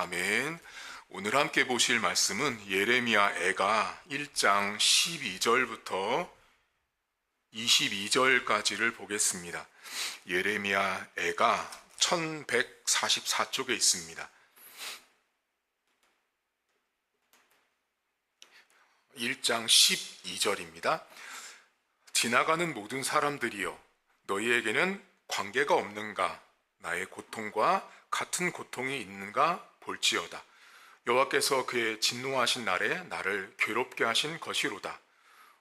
아멘. 오늘 함께 보실 말씀은 예레미야 애가 1장 12절부터 22절까지를 보겠습니다. 예레미야 애가 1144쪽에 있습니다. 1장 12절입니다. 지나가는 모든 사람들이여 너희에게는 관계가 없는가 나의 고통과 같은 고통이 있는가 볼지어다. 여호와께서 그의 진노하신 날에 나를 괴롭게 하신 것이로다.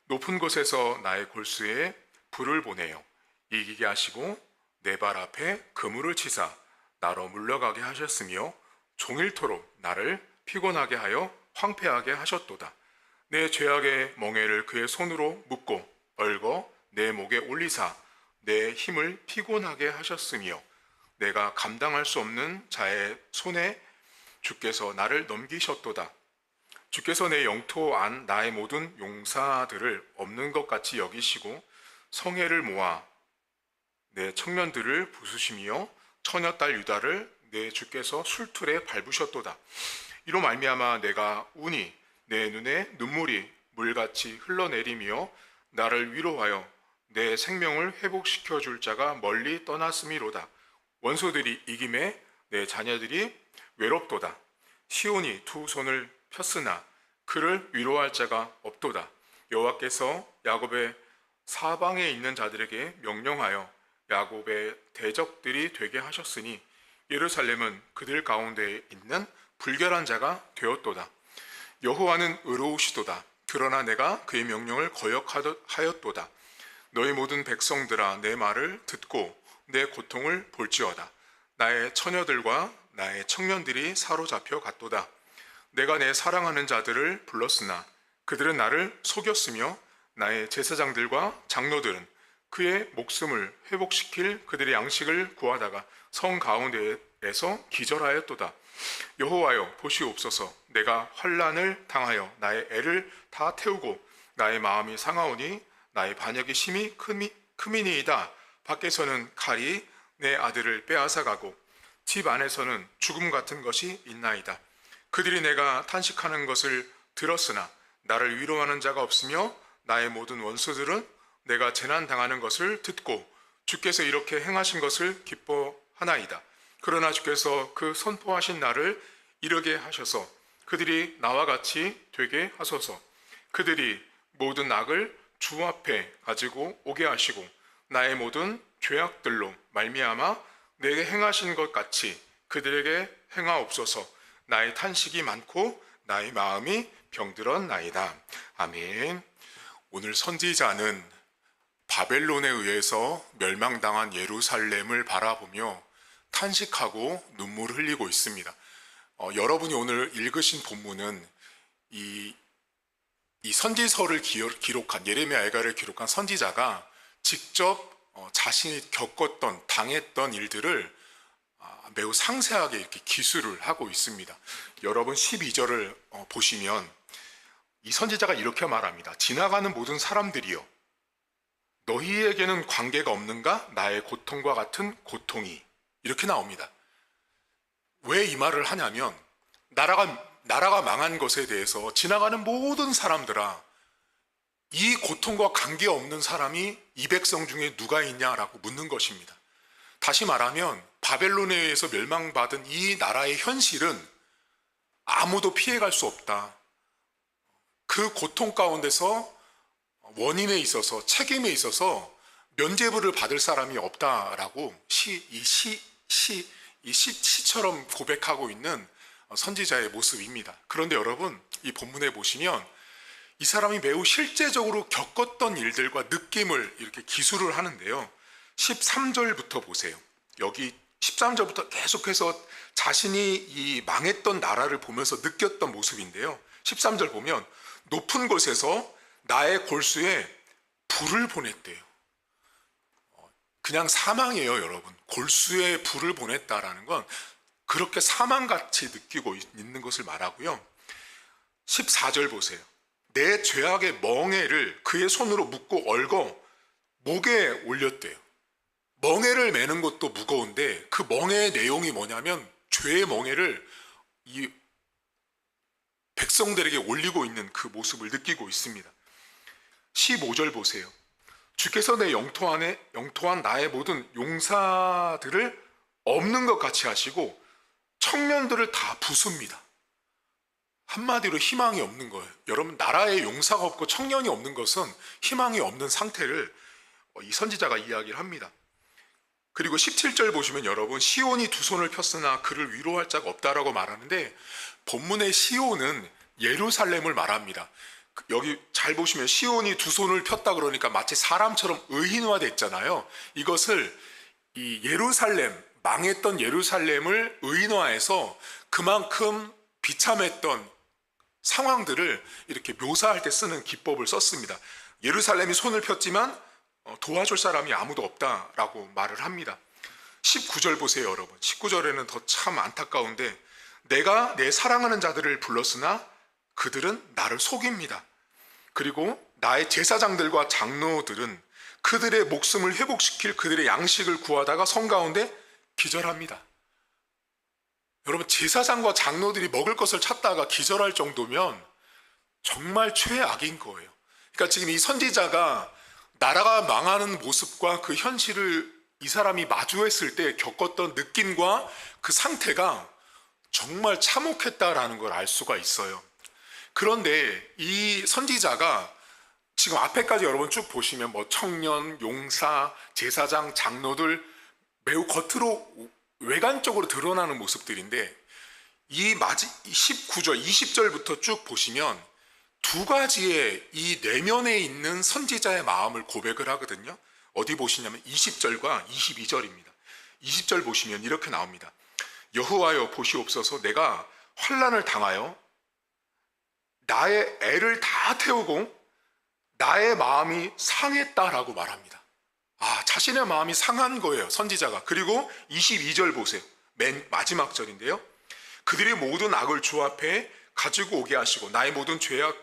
높은 곳에서 나의 골수에 불을 보내어 이기게 하시고 내 발 앞에 그물을 치사 나로 물러가게 하셨으며 종일토록 나를 피곤하게 하여 황폐하게 하셨도다. 내 죄악의 멍에를 그의 손으로 묶고 얼거 내 목에 올리사 내 힘을 피곤하게 하셨으며 내가 감당할 수 없는 자의 손에 주께서 나를 넘기셨도다. 주께서 내 영토 안 나의 모든 용사들을 없는 것 같이 여기시고 성회를 모아 내 청년들을 부수시며 처녀 딸 유다를 내 주께서 술틀에 밟으셨도다. 이로 말미암아 내가 운이 내 눈에 눈물이 물같이 흘러내리며 나를 위로하여 내 생명을 회복시켜 줄 자가 멀리 떠났음이로다. 원소들이 이김에 내 자녀들이 외롭도다. 시온이 두 손을 폈으나 그를 위로할 자가 없도다. 여호와께서 야곱의 사방에 있는 자들에게 명령하여 야곱의 대적들이 되게 하셨으니 예루살렘은 그들 가운데 있는 불결한 자가 되었도다. 여호와는 의로우시도다. 그러나 내가 그의 명령을 거역하였도다. 너희 모든 백성들아 내 말을 듣고 내 고통을 볼지어다. 나의 처녀들과 나의 청년들이 사로잡혀 갔도다. 내가 내 사랑하는 자들을 불렀으나 그들은 나를 속였으며 나의 제사장들과 장로들은 그의 목숨을 회복시킬 그들의 양식을 구하다가 성 가운데에서 기절하였도다. 여호와여 보시옵소서 내가 환란을 당하여 나의 애를 다 태우고 나의 마음이 상하오니 나의 반역이 심히 크미, 크미니이다. 밖에서는 칼이 내 아들을 빼앗아가고 집 안에서는 죽음 같은 것이 있나이다. 그들이 내가 탄식하는 것을 들었으나 나를 위로하는 자가 없으며 나의 모든 원수들은 내가 재난 당하는 것을 듣고 주께서 이렇게 행하신 것을 기뻐하나이다. 그러나 주께서 그 선포하신 날을 이르게 하셔서 그들이 나와 같이 되게 하소서. 그들이 모든 악을 주 앞에 가지고 오게 하시고 나의 모든 죄악들로 말미암아 내게 행하신 것 같이 그들에게 행하옵소서. 나의 탄식이 많고 나의 마음이 병들었나이다. 아멘. 오늘 선지자는 바벨론에 의해서 멸망당한 예루살렘을 바라보며 탄식하고 눈물을 흘리고 있습니다. 어, 여러분이 오늘 읽으신 본문은 이, 이 선지서를 기록한 예레미야 애가를 기록한 선지자가 직접 어, 자신이 겪었던 당했던 일들을 아, 매우 상세하게 이렇게 기술을 하고 있습니다. 여러분 12절을 어, 보시면 이 선지자가 이렇게 말합니다. 지나가는 모든 사람들이여 너희에게는 관계가 없는가? 나의 고통과 같은 고통이 이렇게 나옵니다. 왜 이 말을 하냐면 나라가 나라가 망한 것에 대해서 지나가는 모든 사람들아 이 고통과 관계없는 사람이 이 백성 중에 누가 있냐라고 묻는 것입니다. 다시 말하면 바벨론에 의해서 멸망받은 이 나라의 현실은 아무도 피해갈 수 없다. 그 고통 가운데서 원인에 있어서 책임에 있어서 면죄부를 받을 사람이 없다라고 시, 이 시, 시, 이 시, 시처럼 고백하고 있는 선지자의 모습입니다. 그런데 여러분, 이 본문에 보시면 이 사람이 매우 실제적으로 겪었던 일들과 느낌을 이렇게 기술을 하는데요. 13절부터 보세요. 여기 13절부터 계속해서 자신이 이 망했던 나라를 보면서 느꼈던 모습인데요. 13절 보면 높은 곳에서 나의 골수에 불을 보냈대요. 어, 그냥 사망이에요, 여러분. 골수에 불을 보냈다라는 건 그렇게 사망같이 느끼고 있는 것을 말하고요. 14절 보세요. 내 죄악의 멍에를 그의 손으로 묶고 얽어 목에 올렸대요. 멍에를 매는 것도 무거운데 그 멍에의 내용이 뭐냐면 죄의 멍에를 이 백성들에게 올리고 있는 그 모습을 느끼고 있습니다. 15절 보세요. 주께서 내 영토 안에 영토한 나의 모든 용사들을 없는 것 같이 하시고 청년들을 다 부숩니다. 한마디로 희망이 없는 거예요. 여러분 나라에 용사가 없고 청년이 없는 것은 희망이 없는 상태를 어, 이 선지자가 이야기를 합니다. 그리고 17절 보시면 여러분 시온이 두 손을 폈으나 그를 위로할 자가 없다라고 말하는데 본문의 시온은 예루살렘을 말합니다. 그 여기 잘 보시면 시온이 두 손을 폈다 그러니까 마치 사람처럼 의인화됐잖아요. 이것을 이 예루살렘 망했던 예루살렘을 의인화해서 그만큼 비참했던 상황들을 이렇게 묘사할 때 쓰는 기법을 썼습니다. 예루살렘이 손을 폈지만 어, 도와줄 사람이 아무도 없다라고 말을 합니다. 19절 보세요, 여러분. 19절에는 더 참 안타까운데 내가 내 사랑하는 자들을 불렀으나 그들은 나를 속입니다. 그리고 나의 제사장들과 장로들은 그들의 목숨을 회복시킬 그들의 양식을 구하다가 성 가운데 기절합니다. 여러분 제사장과 장로들이 먹을 것을 찾다가 기절할 정도면 정말 최악인 거예요. 그러니까 지금 이 선지자가 나라가 망하는 모습과 그 현실을 이 사람이 마주했을 때 겪었던 느낌과 그 상태가 정말 참혹했다라는 걸 알 수가 있어요. 그런데 이 선지자가 지금 앞에까지 여러분 쭉 보시면 뭐 청년, 용사, 제사장, 장로들 매우 겉으로 외관적으로 드러나는 모습들인데 이 마지 19절, 20절부터 쭉 보시면 두 가지의 이 내면에 있는 선지자의 마음을 고백을 하거든요. 어디 보시냐면 20절과 22절입니다. 20절 보시면 이렇게 나옵니다. 여호와여 보시옵소서 내가 환란을 당하여 나의 애를 다 태우고 나의 마음이 상했다라고 말합니다. 아, 자신의 마음이 상한 거예요, 선지자가. 그리고 22절 보세요. 맨 마지막 절인데요. 그들이 모든 악을 주 앞에 가지고 오게 하시고 나의 모든 죄악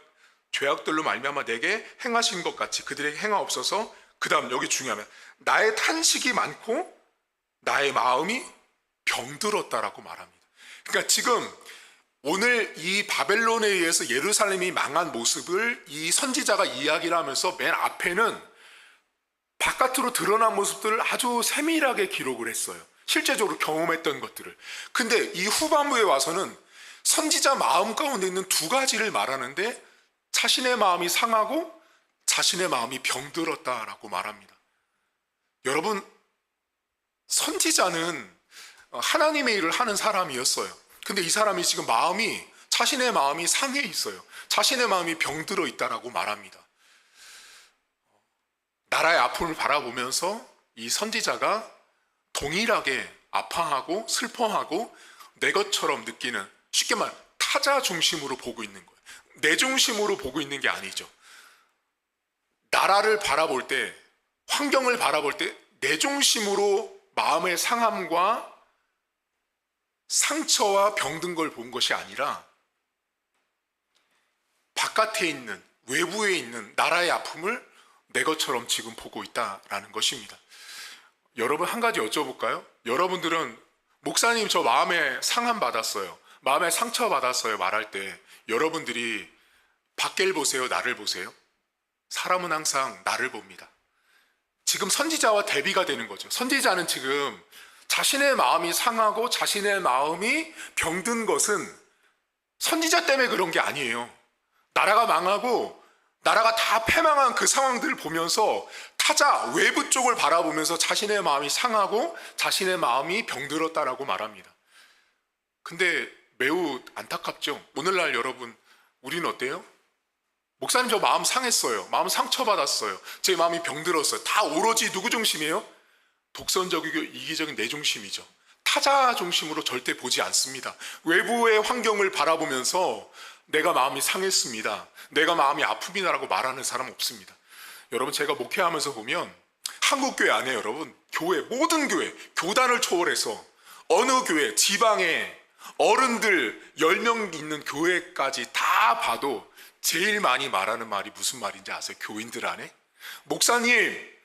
죄악들로 말미암아 내게 행하신 것 같이 그들에게 행하옵소서. 그다음 여기 중요하면 나의 탄식이 많고 나의 마음이 병들었다라고 말합니다. 그러니까 지금 오늘 이 바벨론에 의해서 예루살렘이 망한 모습을 이 선지자가 이야기를 하면서 맨 앞에는 바깥으로 드러난 모습들을 아주 세밀하게 기록을 했어요. 실제적으로 경험했던 것들을. 근데 이 후반부에 와서는 선지자 마음 가운데 있는 두 가지를 말하는데 자신의 마음이 상하고 자신의 마음이 병들었다라고 말합니다. 여러분, 선지자는 하나님의 일을 하는 사람이었어요. 근데 이 사람이 지금 마음이 자신의 마음이 상해 있어요. 자신의 마음이 병들어 있다라고 말합니다. 나라의 아픔을 바라보면서 이 선지자가 동일하게 아파하고 슬퍼하고 내 것처럼 느끼는 쉽게 말 타자 중심으로 보고 있는 거예요. 내 중심으로 보고 있는 게 아니죠. 나라를 바라볼 때, 환경을 바라볼 때 내 중심으로 마음의 상함과 상처와 병든 걸 본 것이 아니라 바깥에 있는 외부에 있는 나라의 아픔을 내 것처럼 지금 보고 있다라는 것입니다. 여러분 한 가지 여쭤볼까요? 여러분들은 목사님 저 마음에 상함 받았어요. 마음에 상처 받았어요. 말할 때 여러분들이 밖을 보세요. 나를 보세요. 사람은 항상 나를 봅니다. 지금 선지자와 대비가 되는 거죠. 선지자는 지금 자신의 마음이 상하고 자신의 마음이 병든 것은 선지자 때문에 그런 게 아니에요. 나라가 망하고 나라가 다 패망한 그 상황들을 보면서 타자 외부 쪽을 바라보면서 자신의 마음이 상하고 자신의 마음이 병들었다라고 말합니다. 근데 매우 안타깝죠. 오늘날 여러분 우리는 어때요? 목사님 저 마음 상했어요. 마음 상처받았어요. 제 마음이 병들었어요. 다 오로지 누구 중심이에요? 독선적이고 이기적인 내 중심이죠. 타자 중심으로 절대 보지 않습니다. 외부의 환경을 바라보면서 내가 마음이 상했습니다. 내가 마음이 아픕니다라고 말하는 사람 없습니다. 여러분 제가 목회하면서 보면 한국 교회 안에 여러분 교회 모든 교회 교단을 초월해서 어느 교회 지방에 어른들 10명 있는 교회까지 다 봐도 제일 많이 말하는 말이 무슨 말인지 아세요? 교인들 안에 목사님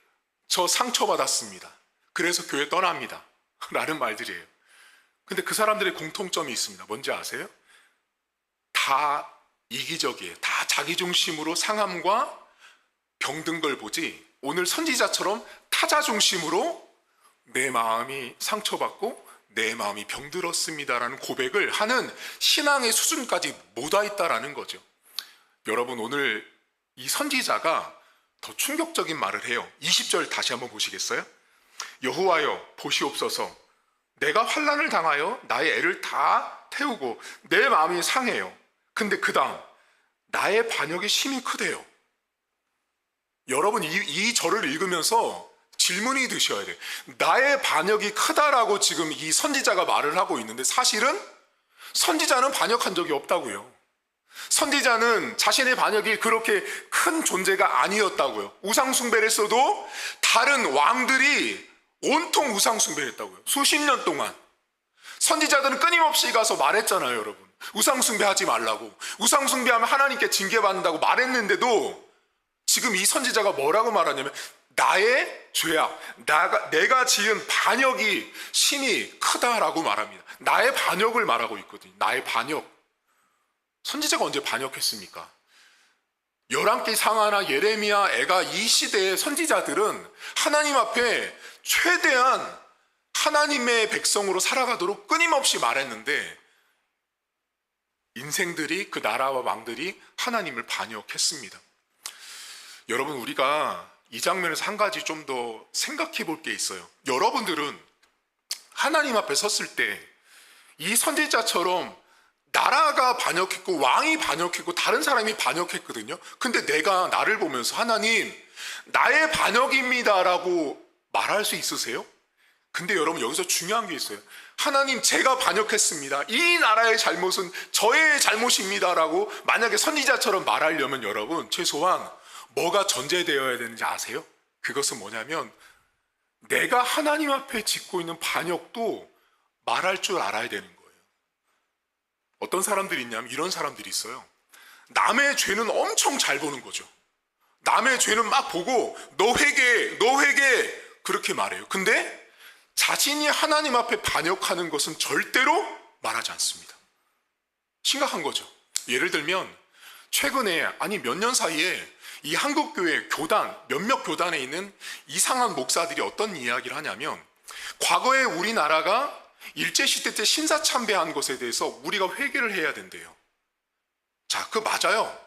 저 상처받았습니다. 그래서 교회 떠납니다. 라는 말들이에요. 근데 그 사람들의 공통점이 있습니다. 뭔지 아세요? 다 이기적이에요. 다 자기 중심으로 상함과 병든 걸 보지. 오늘 선지자처럼 타자 중심으로 내 마음이 상처받고 내 마음이 병들었습니다라는 고백을 하는 신앙의 수준까지 못 와 있다라는 거죠. 여러분 오늘 이 선지자가 더 충격적인 말을 해요. 20절 다시 한번 보시겠어요? 여호와여 보시옵소서 내가 환란을 당하여 나의 애를 다 태우고 내 마음이 상해요. 근데 그 다음 나의 반역이 심히 크대요. 여러분 이, 이 절을 읽으면서 질문이 드셔야 돼요. 나의 반역이 크다라고 지금 이 선지자가 말을 하고 있는데 사실은 선지자는 반역한 적이 없다고요. 선지자는 자신의 반역이 그렇게 큰 존재가 아니었다고요. 우상숭배를 했어도 다른 왕들이 온통 우상숭배를 했다고요. 수십 년 동안. 선지자들은 끊임없이 가서 말했잖아요, 여러분. 우상숭배하지 말라고. 우상숭배하면 하나님께 징계받는다고 말했는데도 지금 이 선지자가 뭐라고 말하냐면 나의 죄악, 나가, 내가 지은 반역이 심히 크다라고 말합니다. 나의 반역을 말하고 있거든요. 나의 반역. 선지자가 언제 반역했습니까? 열왕기 상하나 예레미야 애가 이 시대의 선지자들은 하나님 앞에 최대한 하나님의 백성으로 살아가도록 끊임없이 말했는데 인생들이 그 나라와 왕들이 하나님을 반역했습니다. 여러분 우리가 이 장면에서 한 가지 좀 더 생각해 볼 게 있어요. 여러분들은 하나님 앞에 섰을 때 이 선지자처럼 나라가 반역했고 왕이 반역했고 다른 사람이 반역했거든요. 근데 내가 나를 보면서 하나님 나의 반역입니다라고 말할 수 있으세요? 근데 여러분 여기서 중요한 게 있어요. 하나님 제가 반역했습니다. 이 나라의 잘못은 저의 잘못입니다라고 만약에 선지자처럼 말하려면 여러분 최소한 뭐가 전제되어야 되는지 아세요? 그것은 뭐냐면 내가 하나님 앞에 짓고 있는 반역도 말할 줄 알아야 되는 거예요. 어떤 사람들이 있냐면 이런 사람들이 있어요. 남의 죄는 엄청 잘 보는 거죠. 남의 죄는 막 보고 너 회개, 너 회개 그렇게 말해요. 근데 자신이 하나님 앞에 반역하는 것은 절대로 말하지 않습니다. 심각한 거죠. 예를 들면 최근에 아니 몇 년 사이에 이 한국 교회 교단 몇몇 교단에 있는 이상한 목사들이 어떤 이야기를 하냐면 과거에 우리나라가 일제 시대 때 신사 참배한 것에 대해서 우리가 회개를 해야 된대요. 자, 그 맞아요.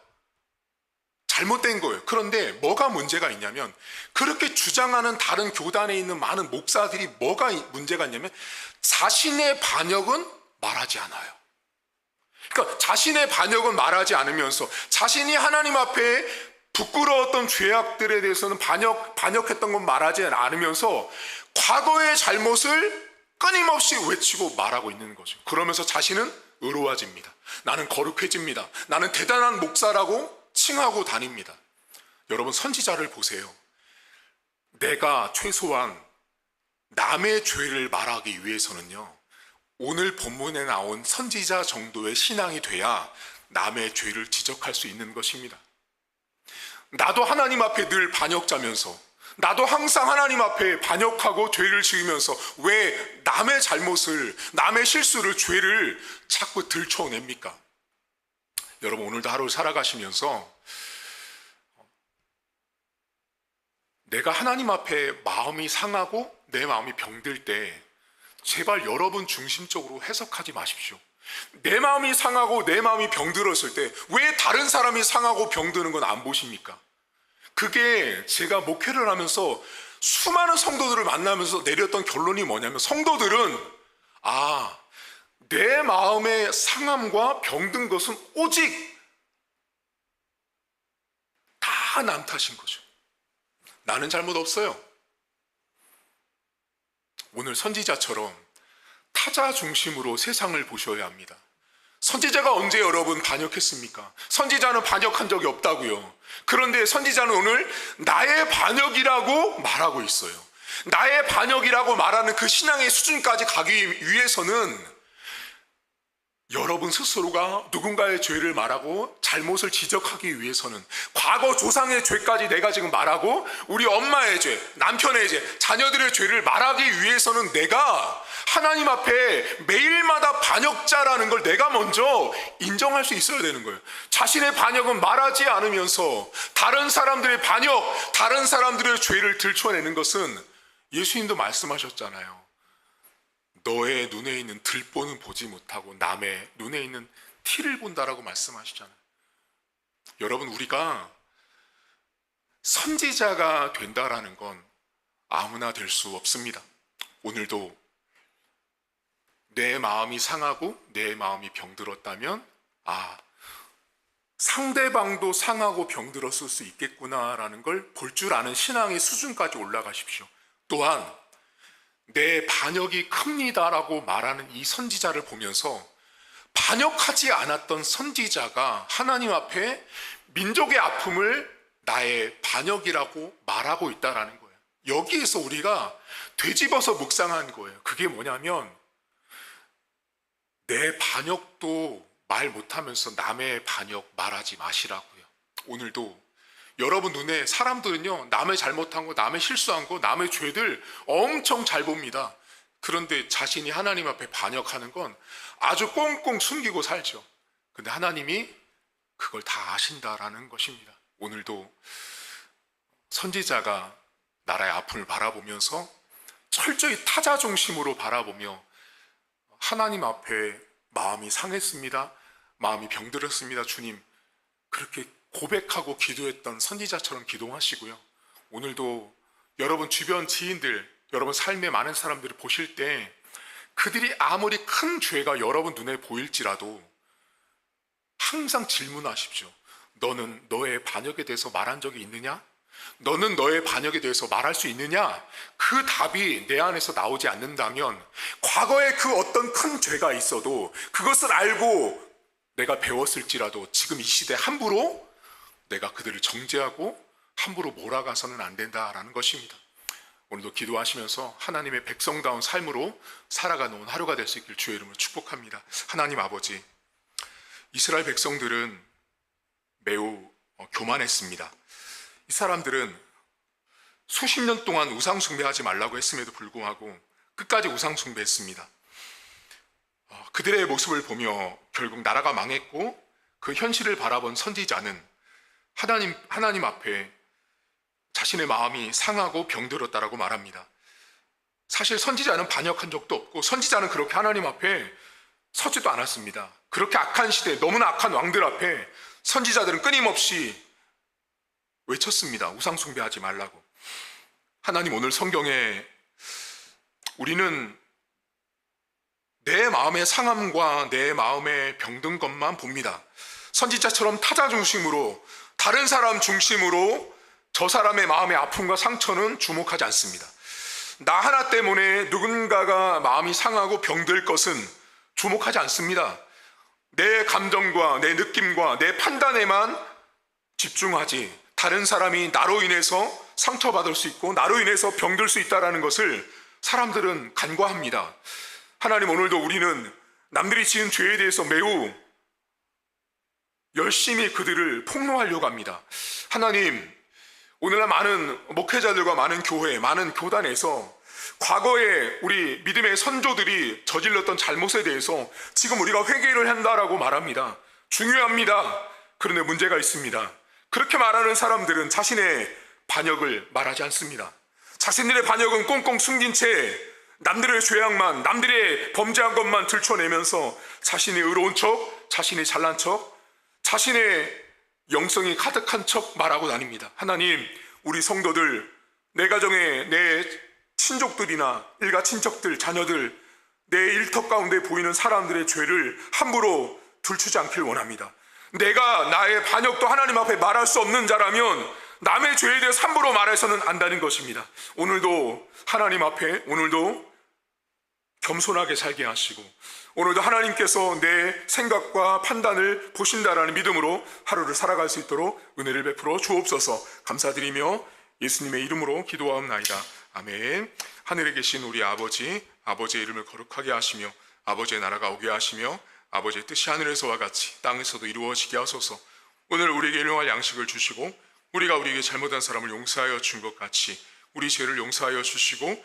잘못된 거예요. 그런데 뭐가 문제가 있냐면 그렇게 주장하는 다른 교단에 있는 많은 목사들이 뭐가 문제가 있냐면 자신의 반역은 말하지 않아요. 그러니까 자신의 반역은 말하지 않으면서 자신이 하나님 앞에 부끄러웠던 죄악들에 대해서는 반역, 반역했던 건 말하지 않으면서 과거의 잘못을 끊임없이 외치고 말하고 있는 거죠. 그러면서 자신은 의로워집니다. 나는 거룩해집니다. 나는 대단한 목사라고 칭하고 다닙니다. 여러분 선지자를 보세요. 내가 최소한 남의 죄를 말하기 위해서는요. 오늘 본문에 나온 선지자 정도의 신앙이 돼야 남의 죄를 지적할 수 있는 것입니다. 나도 하나님 앞에 늘 반역자면서 나도 항상 하나님 앞에 반역하고 죄를 지으면서 왜 남의 잘못을, 남의 실수를, 죄를 자꾸 들춰냅니까? 여러분, 오늘도 하루 살아가시면서 내가 하나님 앞에 마음이 상하고 내 마음이 병들 때 제발 여러분 중심적으로 해석하지 마십시오. 내 마음이 상하고 내 마음이 병들었을 때 왜 다른 사람이 상하고 병드는 건 안 보십니까? 그게 제가 목회를 하면서 수많은 성도들을 만나면서 내렸던 결론이 뭐냐면 성도들은 아, 내 마음의 상함과 병든 것은 오직 다 남 탓인 거죠. 나는 잘못 없어요. 오늘 선지자처럼 타자 중심으로 세상을 보셔야 합니다. 선지자가 언제 여러분 반역했습니까? 선지자는 반역한 적이 없다고요. 그런데 선지자는 오늘 나의 반역이라고 말하고 있어요. 나의 반역이라고 말하는 그 신앙의 수준까지 가기 위해서는 여러분 스스로가 누군가의 죄를 말하고 잘못을 지적하기 위해서는 과거 조상의 죄까지 내가 지금 말하고 우리 엄마의 죄, 남편의 죄, 자녀들의 죄를 말하기 위해서는 내가 하나님 앞에 매일마다 반역자라는 걸 내가 먼저 인정할 수 있어야 되는 거예요. 자신의 반역은 말하지 않으면서 다른 사람들의 반역, 다른 사람들의 죄를 들춰내는 것은 예수님도 말씀하셨잖아요. 너의 눈에 있는 들보는 보지 못하고 남의 눈에 있는 티를 본다라고 말씀하시잖아요. 여러분 우리가 선지자가 된다라는 건 아무나 될 수 없습니다. 오늘도 내 마음이 상하고 내 마음이 병들었다면 아 상대방도 상하고 병들었을 수 있겠구나라는 걸 볼 줄 아는 신앙의 수준까지 올라가십시오. 또한 내 반역이 큽니다라고 말하는 이 선지자를 보면서 반역하지 않았던 선지자가 하나님 앞에 민족의 아픔을 나의 반역이라고 말하고 있다라는 거예요. 여기에서 우리가 되집어서 묵상한 거예요. 그게 뭐냐면 내 반역도 말 못하면서 남의 반역 말하지 마시라고요. 오늘도 여러분 눈에 사람들은요 남의 잘못한 거, 남의 실수한 거, 남의 죄들 엄청 잘 봅니다. 그런데 자신이 하나님 앞에 반역하는 건 아주 꽁꽁 숨기고 살죠. 근데 하나님이 그걸 다 아신다라는 것입니다. 오늘도 선지자가 나라의 아픔을 바라보면서 철저히 타자 중심으로 바라보며 하나님 앞에 마음이 상했습니다. 마음이 병들었습니다. 주님. 그렇게 고백하고 기도했던 선지자처럼 기도하시고요. 오늘도 여러분 주변 지인들, 여러분 삶의 많은 사람들을 보실 때 그들이 아무리 큰 죄가 여러분 눈에 보일지라도 항상 질문하십시오. 너는 너의 반역에 대해서 말한 적이 있느냐? 너는 너의 반역에 대해서 말할 수 있느냐? 그 답이 내 안에서 나오지 않는다면 과거에 그 어떤 큰 죄가 있어도 그것을 알고 내가 배웠을지라도 지금 이 시대 함부로 내가 그들을 정죄하고 함부로 몰아가서는 안 된다라는 것입니다. 오늘도 기도하시면서 하나님의 백성다운 삶으로 살아가는 하루가 될 수 있길 주의 이름으로 축복합니다. 하나님 아버지, 이스라엘 백성들은 매우 어, 교만했습니다. 이 사람들은 수십 년 동안 우상 숭배하지 말라고 했음에도 불구하고 끝까지 우상 숭배했습니다. 어, 그들의 모습을 보며 결국 나라가 망했고 그 현실을 바라본 선지자는 하나님 하나님 앞에 자신의 마음이 상하고 병들었다라고 말합니다. 사실 선지자는 반역한 적도 없고 선지자는 그렇게 하나님 앞에 서지도 않았습니다. 그렇게 악한 시대, 너무나 악한 왕들 앞에 선지자들은 끊임없이 외쳤습니다. 우상 숭배하지 말라고. 하나님 오늘 성경에 우리는 내 마음의 상함과 내 마음의 병든 것만 봅니다. 선지자처럼 타자 중심으로 다른 사람 중심으로 저 사람의 마음의 아픔과 상처는 주목하지 않습니다. 나 하나 때문에 누군가가 마음이 상하고 병들 것은 주목하지 않습니다. 내 감정과 내 느낌과 내 판단에만 집중하지 다른 사람이 나로 인해서 상처받을 수 있고 나로 인해서 병들 수 있다는 것을 사람들은 간과합니다. 하나님 오늘도 우리는 남들이 지은 죄에 대해서 매우 열심히 그들을 폭로하려고 합니다. 하나님, 오늘날 많은 목회자들과 많은 교회, 많은 교단에서 과거에 우리 믿음의 선조들이 저질렀던 잘못에 대해서 지금 우리가 회개를 한다라고 말합니다. 중요합니다. 그런데 문제가 있습니다. 그렇게 말하는 사람들은 자신의 반역을 말하지 않습니다. 자신들의 반역은 꽁꽁 숨긴 채 남들의 죄악만, 남들의 범죄한 것만 들춰내면서 자신이 의로운 척, 자신이 잘난 척, 자신의 영성이 가득한 척 말하고 다닙니다. 하나님, 우리 성도들, 내 가정에 내 친족들이나 일가 친척들, 자녀들, 내 일터 가운데 보이는 사람들의 죄를 함부로 들추지 않길 원합니다. 내가 나의 반역도 하나님 앞에 말할 수 없는 자라면 남의 죄에 대해 함부로 말해서는 안다는 것입니다. 오늘도 하나님 앞에 오늘도 겸손하게 살게 하시고 오늘도 하나님께서 내 생각과 판단을 보신다라는 믿음으로 하루를 살아갈 수 있도록 은혜를 베풀어 주옵소서 감사드리며 예수님의 이름으로 기도하옵나이다. 아멘. 하늘에 계신 우리 아버지, 아버지의 이름을 거룩하게 하시며 아버지의 나라가 오게 하시며 아버지의 뜻이 하늘에서와 같이 땅에서도 이루어지게 하소서. 오늘 우리에게 일용할 양식을 주시고 우리가 우리에게 잘못한 사람을 용서하여 준 것 같이 우리 죄를 용서하여 주시고